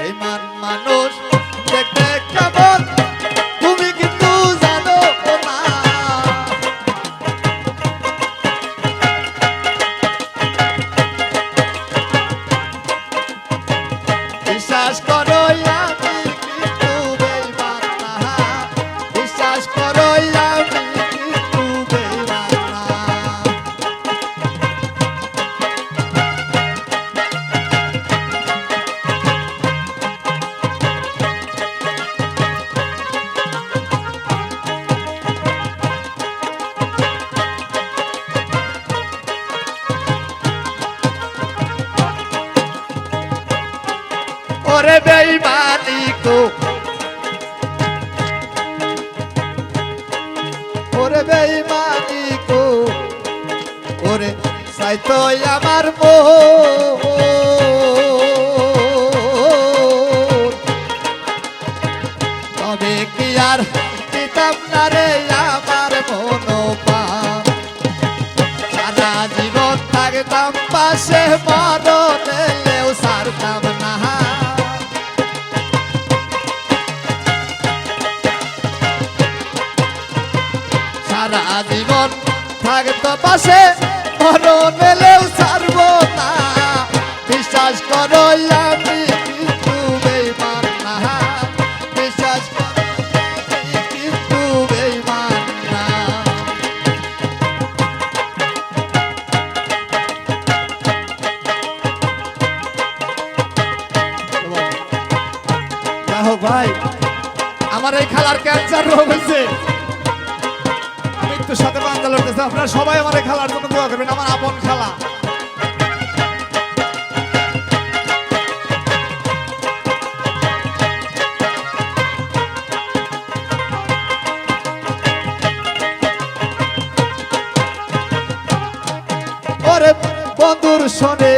বেমান মানুষ দেখতে থাকতাম পাশে মরণেও সারতাম না সারা জীবন থাকতো পাশে মরণেও ছাড়ব লড়তেছে আপনারা সবাই আমার খেলার জন্য দোয়া করবেন আমার আপন খেলা। বন্ধুর শোনে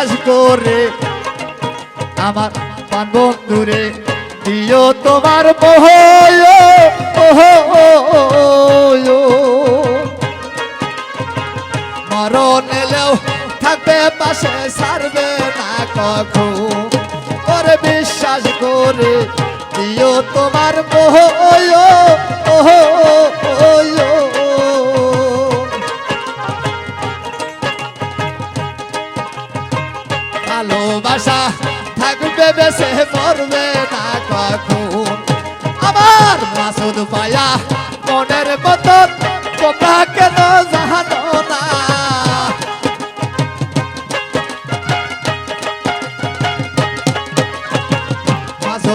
বিশ্বাস করে। আমার পান বন্ধুরে, দিও তোমার মোহ মরণ এলেও থাকবে, পাশে ছাড়বে না কখন। ওরে বিশ্বাস করে দিও তোমার মোহ ভালোবাসা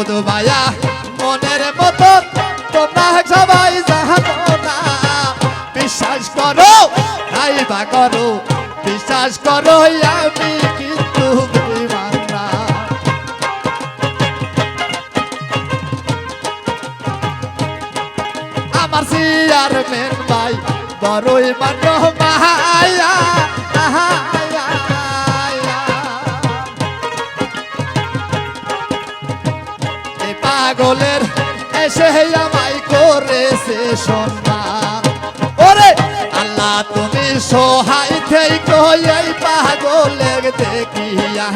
মাসুদ পায়া মনের মতন তোমরা সবাই জানো না বিশ্বাস করো তাই বা করো বিশ্বাস করো আমি কিন্তু আমার সিয়ার মেন ভাই বড়ই মানো মায়া আহায়া, পাগলের এসে আমায় করেছে সম্মান। ওরে আল্লাহ, তুমি সহায় থেকে এই পাগলের দেখিয়া।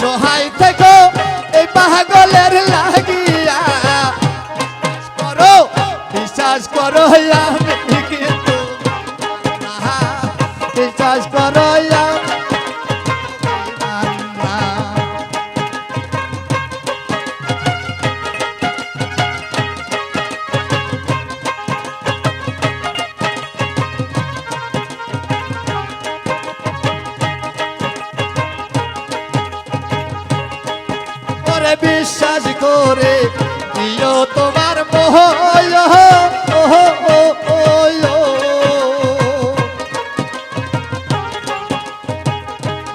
সহায় থেকে করো, বিশ্বাস বিশ্বাস করে। দিও তোমার মোহ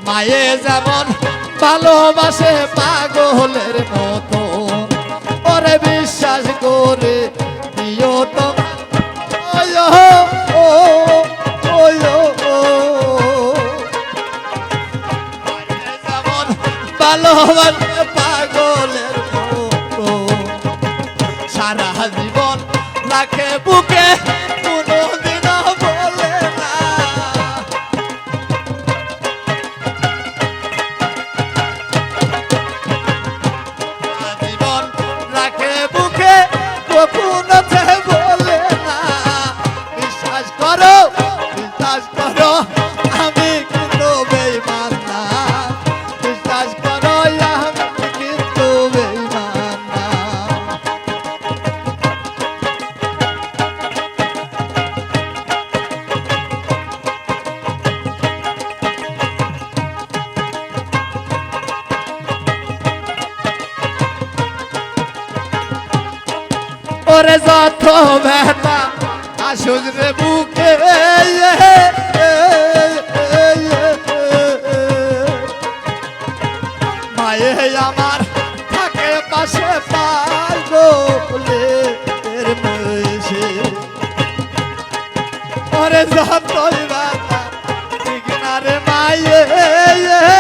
মায়ে যেমন ভালোবাসে পাগলের মতো, ওরে বিশ্বাস করে দিও তোমার ভালোবাসে পাগলের porque যত ব্যথা, আসুন রে বুকে, মায়ে আমার থাকে পাশে পাগলে ওরে যতই ব্যথা, ঠিক না রে মায়ে।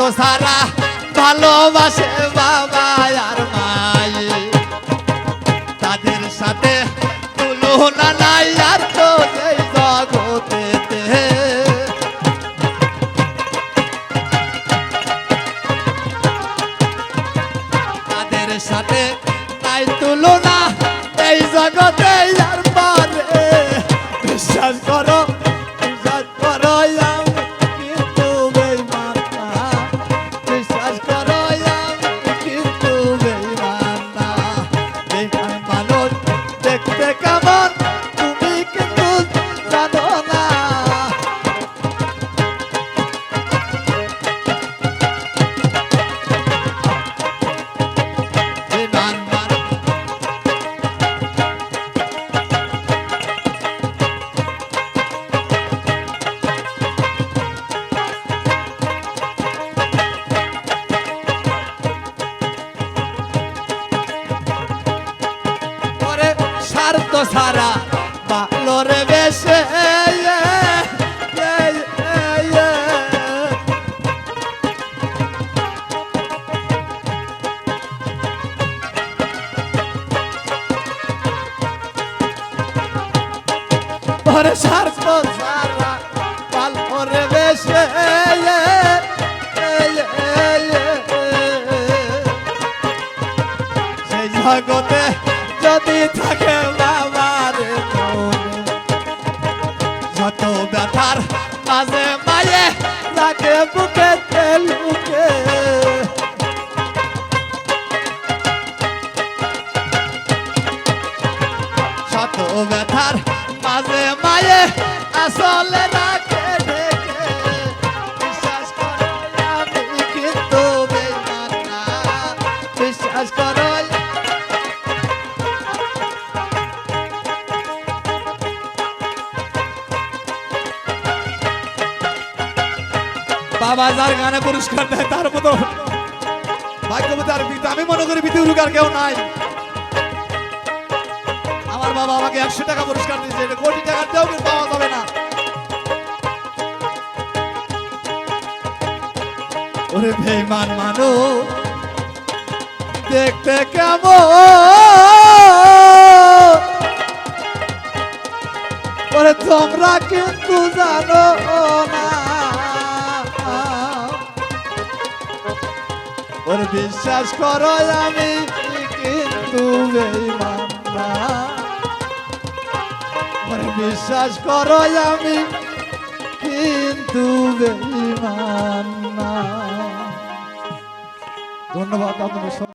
স্বার্থ সারা ভালোবাসে বাবা আর মায়ে তাদের সাথে তুলনা নাই আর তো এই জগতেতে। তাদের সাথে জগতে পারে। বিশ্বাস করো দেখতে কেমন? সারা ভালোরে বেশে পরে স্বার্থ সারা ভালোরে বেশে সেই জগতে যদি থাকে বাবার যত ব্যথার মাঝে মায়ে লাগে বুকে লুকে শত ব্যথার মাঝে মায়ে আসলে রাখে বাবা যার গানে পুরস্কার দেয়, তার মতো। ভাগ্যবতী আর বিদ্যা আমি মনে করি বিদ্যুৎ আর কেউ নাই। আমার বাবা আমাকে একশো টাকা পুরস্কার দিয়েছে কোটি টাকার দেও কিন্তু পাওয়া যাবে না। ওরে বেমান মানুষ, দেখতে কেমন? ওরে তোমরা কিন্তু জানো না। ওর বিশ্বাস করো আমি, কিন্তু বেঈমান না। ওর বিশ্বাস করো আমি, কিন্তু বেঈমান না। ধন্যবাদ আপনাদের